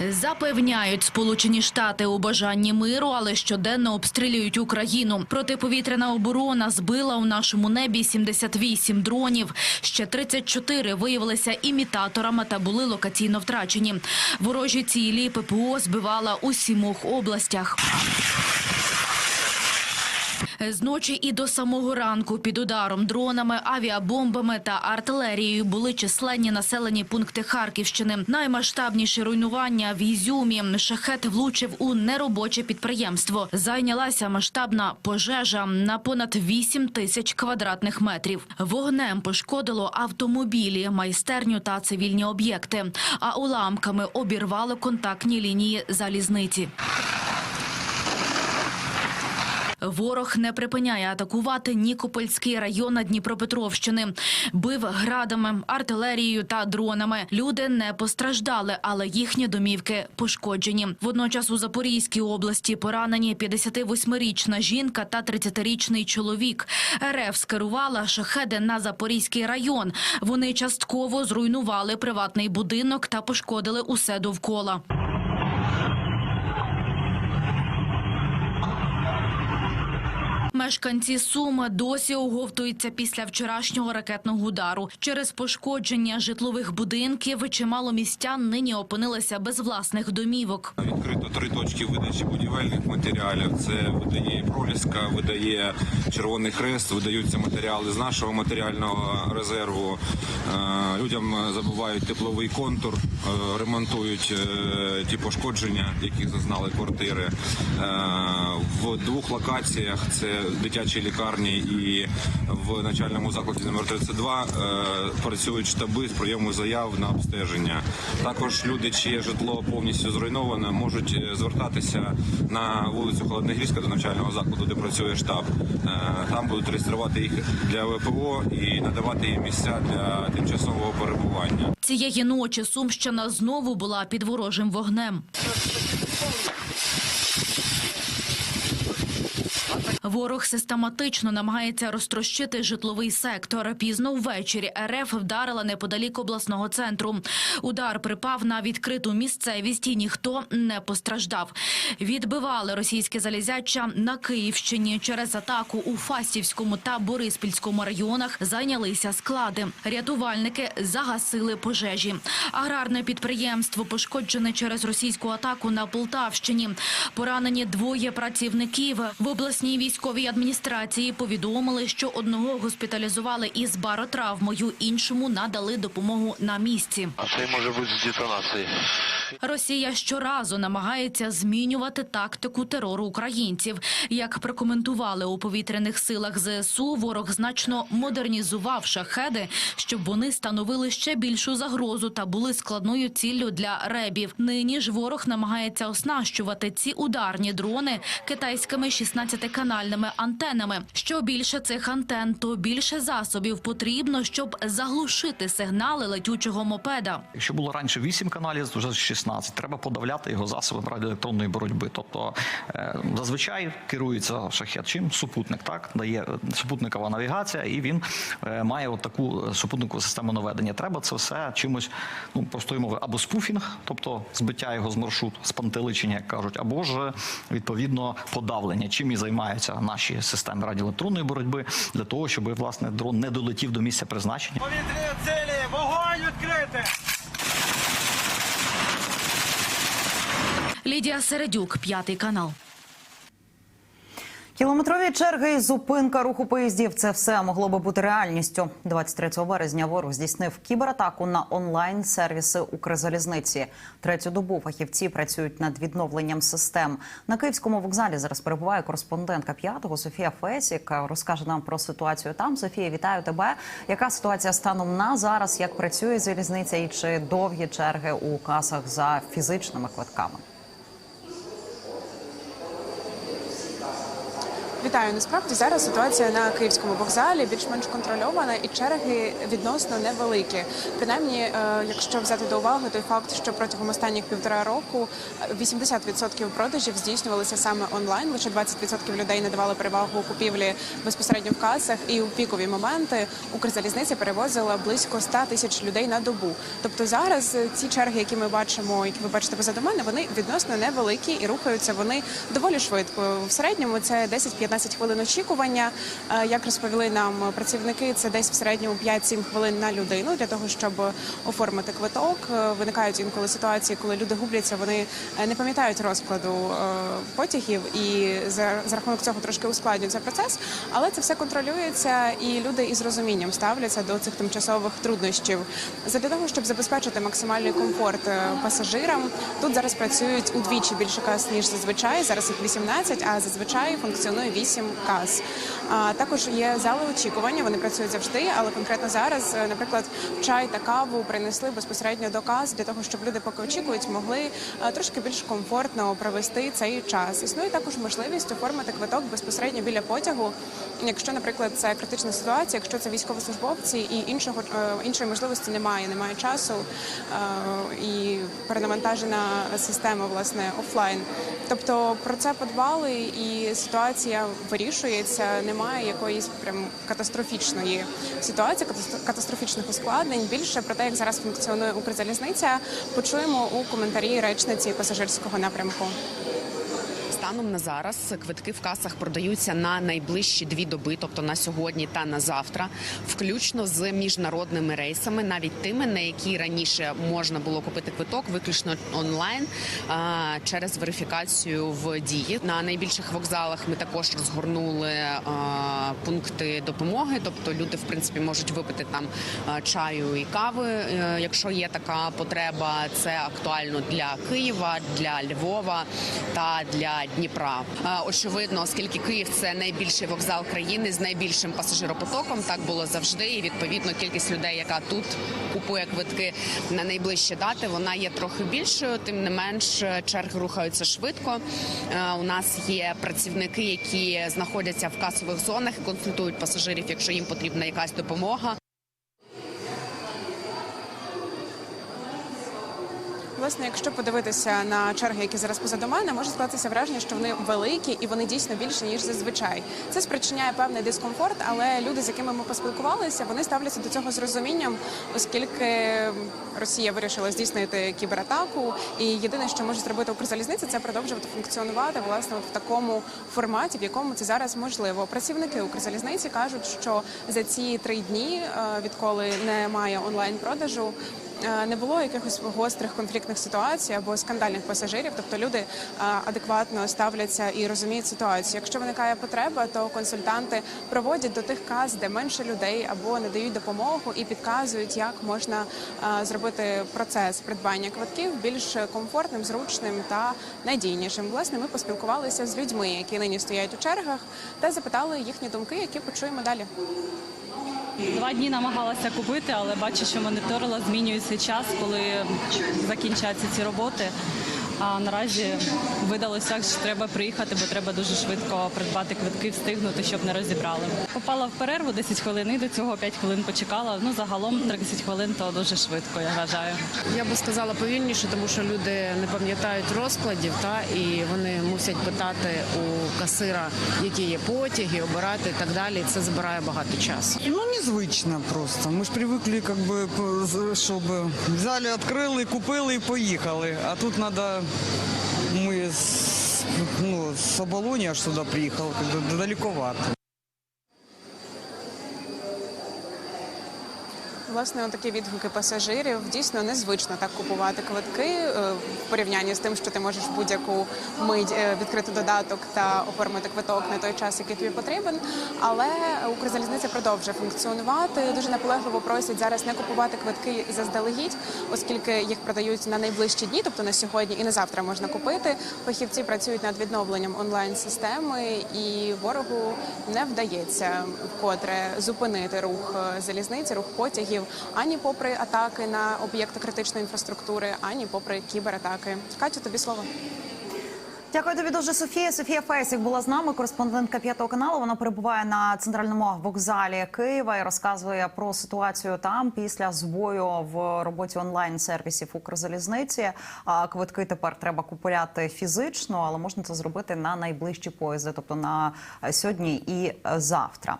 Запевняють Сполучені Штати у бажанні миру, але щоденно обстрілюють Україну. Протиповітряна оборона збила у нашому небі 78 дронів. Ще 34 виявилися імітаторами та були локаційно втрачені. Ворожі цілі ППО збивала у сімох областях. З ночі і до самого ранку під ударом дронами, авіабомбами та артилерією були численні населені пункти Харківщини. Наймасштабніші руйнування в Ізюмі. Шахет влучив у неробоче підприємство. Зайнялася масштабна пожежа на понад 8 тисяч квадратних метрів. Вогнем пошкодило автомобілі, майстерню та цивільні об'єкти. А уламками обірвало контактні лінії залізниці. Ворог не припиняє атакувати Нікопольський район Дніпропетровщини. Бив градами, артилерією та дронами. Люди не постраждали, але їхні домівки пошкоджені. Водночас у Запорізькій області поранені 58-річна жінка та 30-річний чоловік. РФ скерувала шахеди на Запорізький район. Вони частково зруйнували приватний будинок та пошкодили усе довкола. Мешканці Суми досі оговтуються після вчорашнього ракетного удару. Через пошкодження житлових будинків чимало містян нині опинилися без власних домівок. Відкрито три точки видачі будівельних матеріалів. Це видає Проліска, видає Червоний Хрест, видаються матеріали з нашого матеріального резерву. Е, Людям забувають тепловий контур, е, ремонтують е, ті пошкодження, яких зазнали квартири. В двох локаціях це дитячі лікарні і в начальному закладі номер 32 е, працюють штаби з прийому заяв на обстеження. Також люди, чиє житло повністю зруйноване, можуть е, звертатися на вулицю Холодногірська до навчального закладу, де працює штаб. Е, Там будуть реєструвати їх для ВПО і надавати їм місця для тимчасового перебування. Цієї ночі Сумщина знову була під ворожим вогнем. Ворог систематично намагається розтрощити житловий сектор. Пізно ввечері РФ вдарила неподалік обласного центру. Удар припав на відкриту місцевість і ніхто не постраждав. Відбивали російське залізяча на Київщині. Через атаку у Фастівському та Бориспільському районах зайнялися склади. Рятувальники загасили пожежі. Аграрне підприємство пошкоджене через російську атаку на Полтавщині. Поранені двоє працівників в обласній військовій адміністрації. Повідомили, що одного госпіталізували із баротравмою, іншому надали допомогу на місці. А це може бути з детонації. Росія щоразу намагається змінювати тактику терору українців. Як прокоментували у повітряних силах ЗСУ, ворог значно модернізував шахеди, щоб вони становили ще більшу загрозу та були складною ціллю для ребів. Нині ж ворог намагається оснащувати ці ударні дрони китайськими 16-канальними антенами. Що більше цих антен, то більше засобів потрібно, щоб заглушити сигнали летючого мопеда. Якщо було раніше 8 каналів, вже 16. Треба подавляти його засобами радіоелектронної боротьби. Тобто е, зазвичай керується шахет чим супутник, так дає е, супутникова навігація, і він е, має от таку супутникову систему наведення. Треба це все чимось, ну простою мовою, або спуфінг, тобто збиття його з маршруту, спантеличення, як кажуть, або ж відповідно подавлення, чим і наші системи радіоелектронної боротьби для того, щоб власне дрон не долетів до місця призначення. Повітряні цілі, вогонь відкрити! Лідія Середюк, п'ятий канал. Кілометрові черги і зупинка руху поїздів це все могло би бути реальністю. 23 березня ворог здійснив кібератаку на онлайн-сервіси Укрзалізниці. Третю добу фахівці працюють над відновленням систем. На київському вокзалі зараз перебуває кореспондентка п'ятого Софія Фесік. Розкаже нам про ситуацію там. Софія, вітаю тебе. Яка ситуація станом на зараз? Як працює залізниця і чи довгі черги у касах за фізичними квитками? Вітаю. Насправді зараз ситуація на київському вокзалі більш-менш контрольована і черги відносно невеликі. Принаймні, е, якщо взяти до уваги той факт, що протягом останніх півтора року е, 80% продажів здійснювалися саме онлайн. Лише 20% людей надавали перевагу купівлі безпосередньо в касах. І у пікові моменти Укрзалізниця перевозила близько 100 тисяч людей на добу. Тобто зараз е, ці черги, які ми бачимо, які ви бачите позаду мене, вони відносно невеликі і рухаються вони доволі швидко. В середньому це 10-15 хвилин очікування. Е, Як розповіли нам працівники, це десь в середньому 5-7 хвилин на людину для того, щоб оформити квиток. Е, Виникають інколи ситуації, коли люди губляться, вони е, не пам'ятають розкладу потягів, і за, рахунок цього трошки ускладнюється процес. Але це все контролюється, і люди із розумінням ставляться до цих тимчасових труднощів. Задля того, щоб забезпечити максимальний комфорт пасажирам, тут зараз працюють удвічі більше кас ніж зазвичай. Зараз їх 18, а зазвичай функціонує 8 кас. А також є зали очікування. Вони працюють завжди, але конкретно зараз, е, наприклад, чай та каву принесли безпосередньо до кас для того, щоб люди, поки очікують, могли е, трошки більш комфортно провести цей час. Існує також можливість оформити квиток безпосередньо біля потягу, якщо, наприклад, це критична ситуація, якщо це військовослужбовці і іншого е, іншої можливості немає, немає часу і перенавантажена система власне офлайн. Тобто про це подбали, і ситуація вирішується. Немає якоїсь прям катастрофічної ситуації, катастро- катастрофічних ускладнень. Більше про те, як зараз функціонує Укрзалізниця, почуємо у коментарі речниці пасажирського напрямку. Станом на зараз квитки в касах продаються на найближчі дві доби, тобто на сьогодні та на завтра, включно з міжнародними рейсами, навіть тими, на які раніше можна було купити квиток, виключно онлайн через верифікацію в дії. На найбільших вокзалах ми також розгорнули пункти допомоги, тобто люди в принципі можуть випити там чаю і кави, е, якщо є така потреба. Це актуально для Києва, для Львова та для Дніпра. А, Очевидно, оскільки Київ це найбільший вокзал країни з найбільшим пасажиропотоком, так було завжди. І відповідно кількість людей, яка тут купує квитки на найближчі дати, вона є трохи більшою. Тим не менш, черги рухаються швидко. Е, У нас є працівники, які знаходяться в касових зонах і консультують пасажирів, якщо їм потрібна якась допомога. Власне, якщо подивитися на черги, які зараз позаду мене, може скластися враження, що вони великі і вони дійсно більше ніж зазвичай. Це спричиняє певний дискомфорт, але люди, з якими ми поспілкувалися, вони ставляться до цього з розумінням, оскільки Росія вирішила здійснити кібератаку. І єдине, що може зробити Укрзалізниця, це продовжувати функціонувати власне в такому форматі, в якому це зараз можливо. Працівники Укрзалізниці кажуть, що за ці три дні, е, відколи немає онлайн продажу. Е, Не було якихось гострих конфліктних ситуацій або скандальних пасажирів, тобто люди е, адекватно ставляться і розуміють ситуацію. Якщо виникає потреба, то консультанти проводять до тих каз, де менше людей, або надають допомогу і підказують, як можна е, зробити процес придбання квитків більш комфортним, зручним та надійнішим. Власне, ми поспілкувалися з людьми, які нині стоять у чергах, та запитали їхні думки, які почуємо далі. Два дні намагалася купити, але бачу, що моніторила, змінюється час, коли закінчаться ці роботи. А наразі видалося, так, що треба приїхати, бо треба дуже швидко придбати квитки, встигнути, щоб не розібрали. Попала в перерву 10 хвилин і до цього 5 хвилин почекала. Ну загалом 30 хвилин то дуже швидко, я вважаю. Я би сказала повільніше, тому що люди не пам'ятають розкладів, та і вони мусять питати у касира, які є потяги, обирати і так далі. Це забирає багато часу. Ну, незвично просто. Ми ж привикли, п- щоб взяли, відкрили, купили і поїхали. А тут треба, ми с, ну, с Оболоні аж сюда бы, далековато. Власне, такі відгуки пасажирів дійсно незвично так купувати квитки е, в порівнянні з тим, що ти можеш будь-яку мить е, відкрити додаток та оформити квиток на той час, який тобі потрібен. Але Укрзалізниця продовжує функціонувати. Дуже наполегливо просять зараз не купувати квитки заздалегідь, оскільки їх продають на найближчі дні, тобто на сьогодні і на завтра можна купити. Фахівці працюють над відновленням онлайн системи, і ворогу не вдається вкотре зупинити рух е, залізниці, рух потягів ані попри атаки на об'єкти критичної інфраструктури, ані попри кібератаки. Катю, тобі слово. Дякую тобі дуже, Софія. Софія Фесік була з нами, кореспондентка п'ятого каналу. Вона перебуває на центральному вокзалі Києва і розказує про ситуацію там після збою в роботі онлайн сервісів Укрзалізниці. А квитки тепер треба купувати фізично, але можна це зробити на найближчі поїзди, тобто на сьогодні і завтра.